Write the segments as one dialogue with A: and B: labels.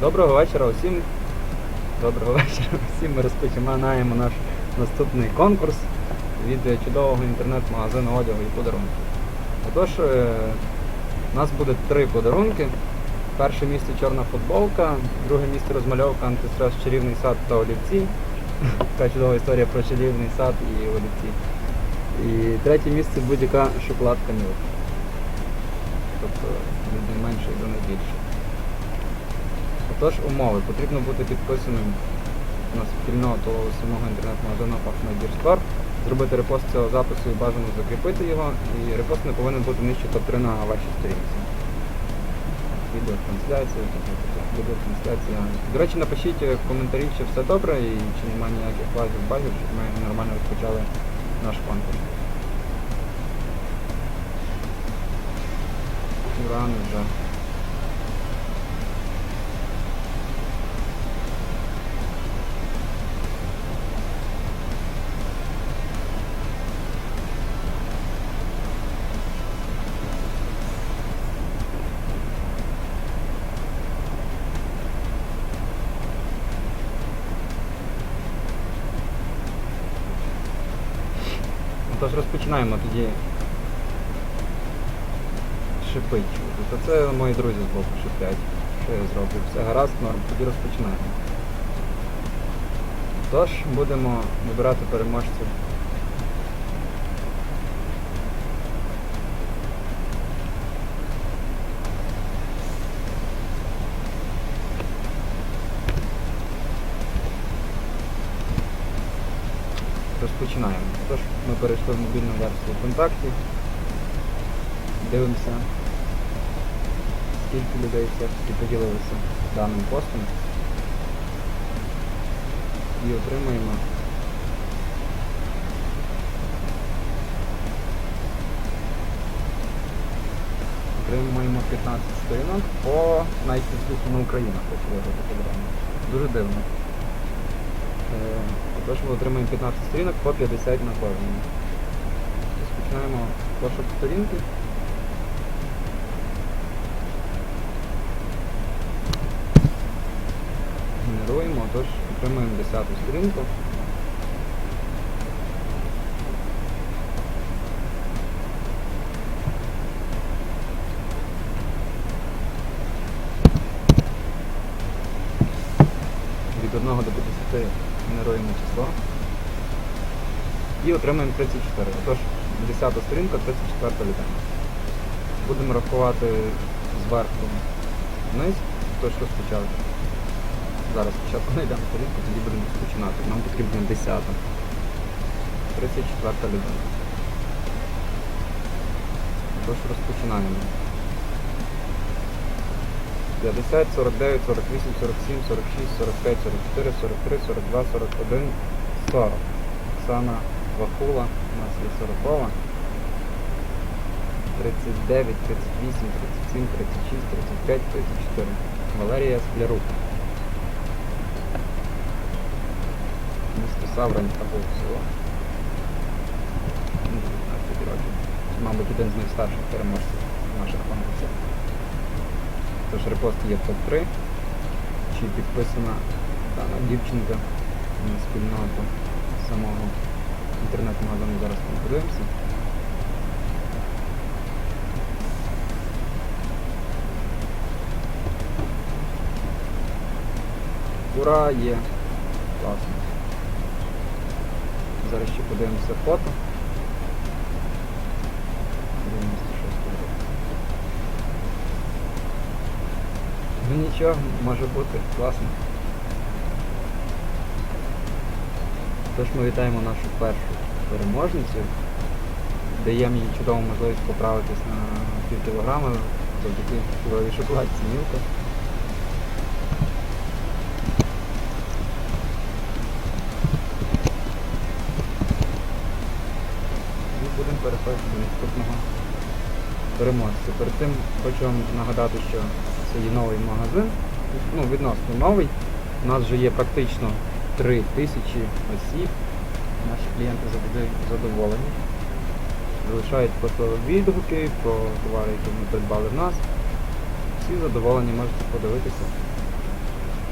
A: Доброго вечора усім. Доброго вечора всім. Ми розпочинаємо наш наступний конкурс від е, чудового інтернет-магазину одягу і подарунків. Отож, е, у нас буде три подарунки. Перше місце чорна футболка, друге місце розмальовка антистрес чарівний сад та олівці. Така чудова історія про чарівний сад і олівці. І третє місце будь-яка шоколадка мілк. Тобто від найменшої до найбільшої. Отож, умови. Потрібно бути підписаним на спільноту самого інтернет-магазину Store, зробити репост цього запису і бажано закріпити його. І репост не повинен бути нижче топ-3 на вашій сторінці. Відеотрансляція, відеотрансляція. До речі, напишіть в коментарі, чи все добре і чи немає ніяких лазів, багів, щоб ми нормально розпочали наш конкурс. Уран вже. Ну, Тож розпочинаємо тоді шипить. Тобто це мої друзі з боку шиплять. Що я зроблю? Все гаразд, норм, тоді розпочинаємо. Тож будемо вибирати переможців. Розпочинаємо. Тож ми перейшли в мобільну версію контактів. Дивимося, скільки людей все ж таки поділилися даним постом. І отримуємо отримуємо 15 сторінок по найспівслухану Україна, хочу вибрати програму. Дуже дивно. Е, Отож ми отримаємо 15 сторінок по 50 на кожному. Розпочинаємо пошук сторінки. Генеруємо, отож отримуємо 10 сторінку. Від 1 до 50 генеруємо число. І отримаємо 34. Отож, 10 сторінка, 34 людина. Будемо рахувати зверху вниз, тож розпочали. Зараз спочатку знайдемо сторінку, тоді будемо починати. Нам потрібна 10. 34 людина. Тож розпочинаємо. 50, 49, 48, 47, 46, 45, 44, 43, 42, 41, 40. Оксана Вахула, у нас є 40. 39, 38, 37, 36, 35, 34. Валерія Склярук. Місто Саврань або село. Ну, 19 років. Мабуть, один з найстарших переможців наших конкурсів. Тож репост є топ-3. Чи підписана дана дівчинка на спільноту самого інтернет-магазину. Зараз подивимося. Ура, є. Класно. Зараз ще подивимося фото. Ну нічого, може бути, класно. Тож ми вітаємо нашу першу переможницю. Даємо їй чудову можливість поправитись на пів кілограма завдяки чудовій шоколадці Мілка. І будемо переходити до наступного переможця. Перед тим хочу вам нагадати, що це є новий магазин, ну, відносно новий. У нас вже є практично 3 тисячі осіб. Наші клієнти завжди задоволені. Залишають просто відгуки про товари, які вони придбали в нас. Всі задоволені, можете подивитися.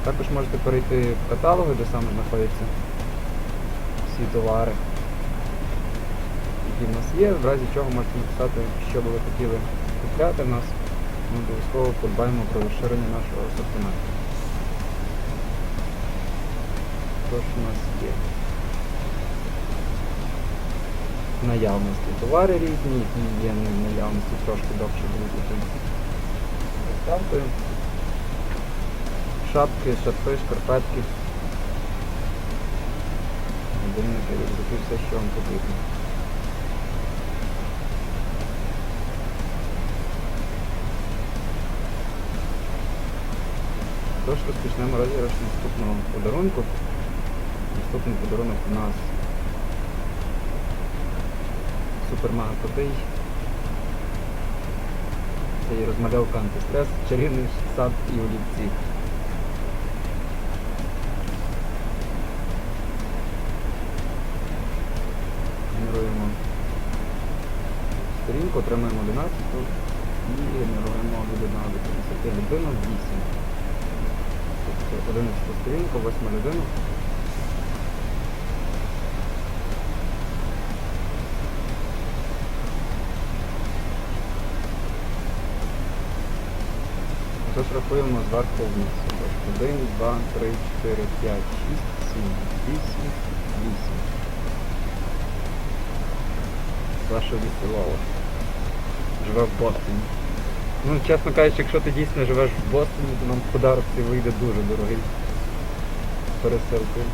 A: Також можете перейти в каталоги, де саме знаходяться всі товари, які в нас є. В разі чого можете написати, що би ви хотіли купляти в нас. Ми обов'язково подбаємо про розширення нашого асортименту. Тож у нас є наявності товари різні, які є наявності трошки довше будуть бути. Шапки, шарфи, шкарпетки. Годинники, рюкзаки, все, що вам потрібно. Тож розпочнемо розіграш наступного подарунку. Наступний подарунок у нас супермага крутий. Це є розмальовка антистрес, чарівний сад і олівці. Генеруємо сторінку, отримуємо 11 і генеруємо від 1 до 50 людину 8. Тобто 11 сторінка, 8 людину. Тож рахуємо зверху вниз. Тобто 1, 2, 3, 4, 5, 6, 7, 8, 8. Саша Вісілова. Живе в Бостоні. Ну, чесно кажучи, якщо ти дійсно живеш в Бостоні, то нам подарок цей вийде дуже дорогий. Пересилкою.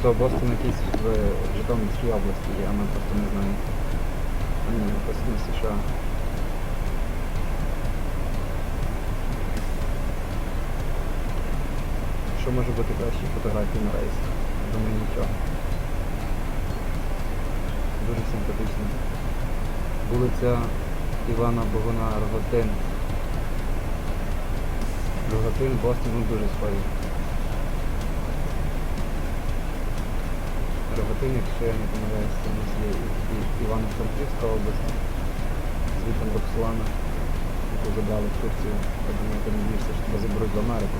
A: Чи то Бостон якийсь в Житомирській області а ми просто не знаємо. А ні, написано США. Що може бути кращі фотографії на рейс? Думаю, нічого. Дуже симпатично. Вулиця Івана Богуна, Роготин. Роготин, Бостон, ну дуже схожі. Роготин, якщо я не помиляюся, це і- Івано-Франківська область, звітом Роксолана, яку забрали в Турцію. Я думаю, ти надієшся, що заберуть в Америку.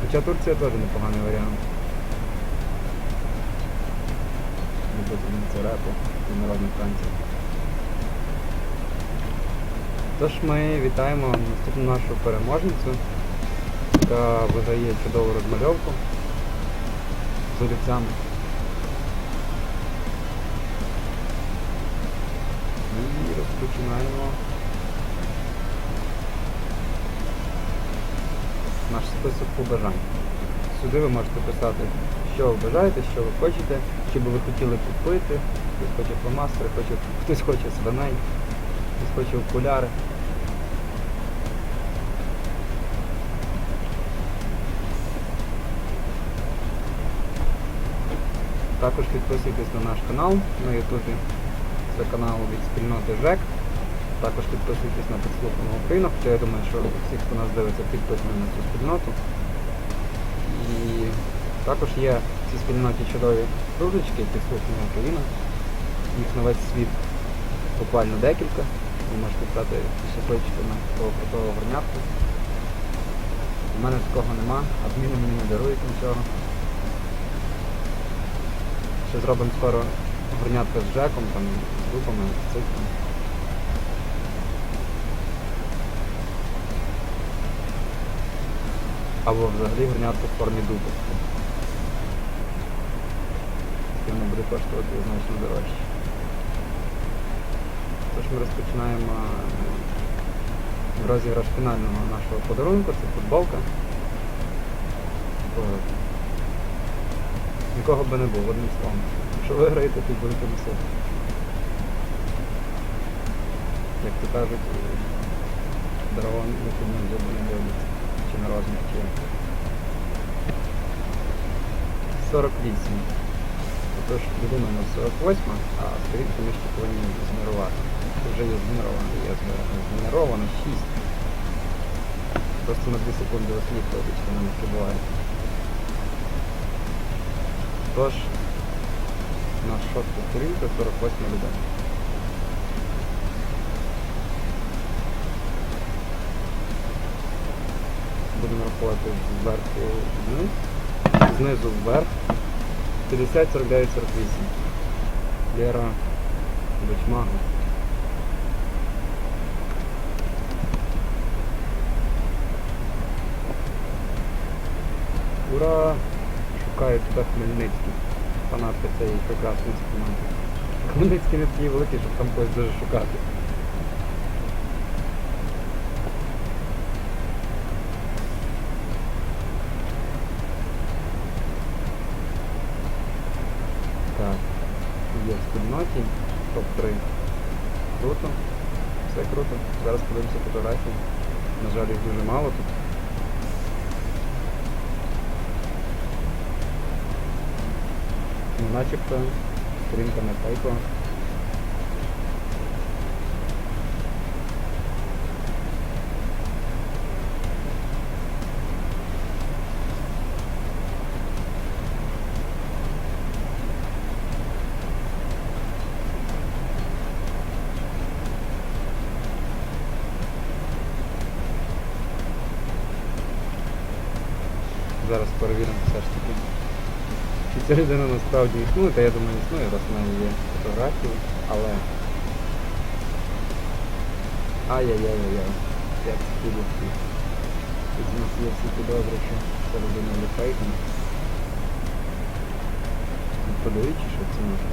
A: Хоча Турція теж непоганий варіант. Любительниця репу і народних танців. Тож ми вітаємо наступну нашу переможницю, яка видає чудову розмальовку з олівцями. І розпочинаємо наш список побажань. Сюди ви можете писати, що ви бажаєте, що ви хочете, що би ви хотіли купити. Хтось хоче фломастери, хтось хоче свиней, хтось хоче окуляри. Також підписуйтесь на наш канал на Ютубі. Це канал від спільноти ЖЕК. Також підписуйтесь на підслухану Україну, хоча я думаю, що всі, хто нас дивиться, підписані на цю спільноту. І також є в цій спільноті чудові кружечки підслуханої Україна. Їх на весь світ буквально декілька. Ви можете стати на такого крутого горнятку. У мене такого нема, адміни мені не дарують нічого. Ще зробимо скоро горнятка з Джеком, там, з дупами, з цицьком. Або взагалі горнятка в формі. І воно буде коштувати значно дорожче. Тож ми розпочинаємо е, розіграш фінального нашого подарунку, це футболка. Нікого би не було, одним словом. Якщо виграєте, то й будете носити. Як то кажуть, дарований вихідним зуби не дивляться. Чи на розмір, чи. 48. Тож людина у нас 48, а сторінку ми ще повинні згенерувати. Вже є згенеровано, є згенеровано 6. просто на 2 секунди осліп, вибачте, мене таке буває. Тож, на шосту сторінку 48 людей. Будемо рахувати зверху вниз, знизу вверх. 50, 49, 48. Лера Бочмага. Ура! Шукаю туди Хмельницький. Фанатка цієї прекрасної команди. Хмельницький не такий великий, щоб там когось дуже шукати. Так, є в спільноті, топ-3. Круто. Все круто. Зараз подивимося фотографії. На жаль, їх дуже мало тут. Ну, начебто сторінка не фейкова. Зараз перевіримо ця людина насправді існує, та я думаю існує, раз в мене є фотографії, але... Ай-яй-яй-яй-яй. Як це підлітки. Тут у нас є всі підозри, що ця людина є фейком. Ну, чи що це може?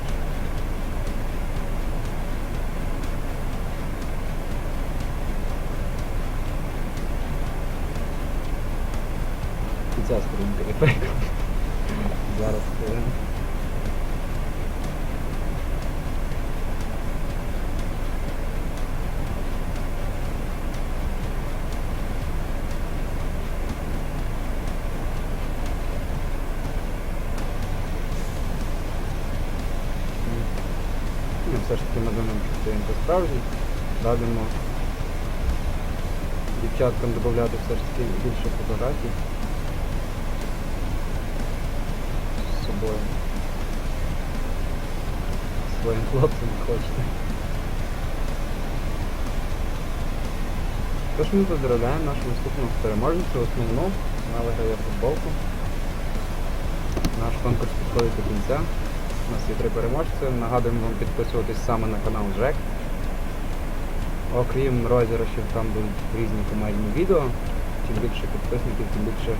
A: І ця сторінка є фейком. Зараз хвилину. Ну, все ж таки ми що це справжній. Радимо дівчаткам додати все ж таки більше фотографій з собою. Своїм хлопцям хочете. Тож ми поздравляємо нашу наступну переможницю, основну, вона виграє футболку. Наш конкурс підходить до кінця. Нас є три переможці. Нагадуємо вам підписуватись саме на канал ЖЕК. Окрім розіграшів, там будуть різні комедні відео. Чим більше підписників, тим більше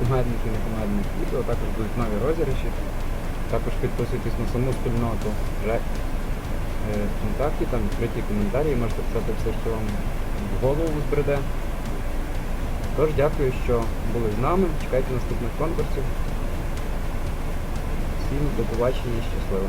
A: комедних і некомедних відео. Також будуть нові розіграші. Також підписуйтесь на саму спільноту ЖЕК е, ВКонтакті, там відкриті коментарі, можете писати все, що вам в голову збреде. Тож дякую, що були з нами. Чекайте наступних конкурсів. Всім до побачення щасливо.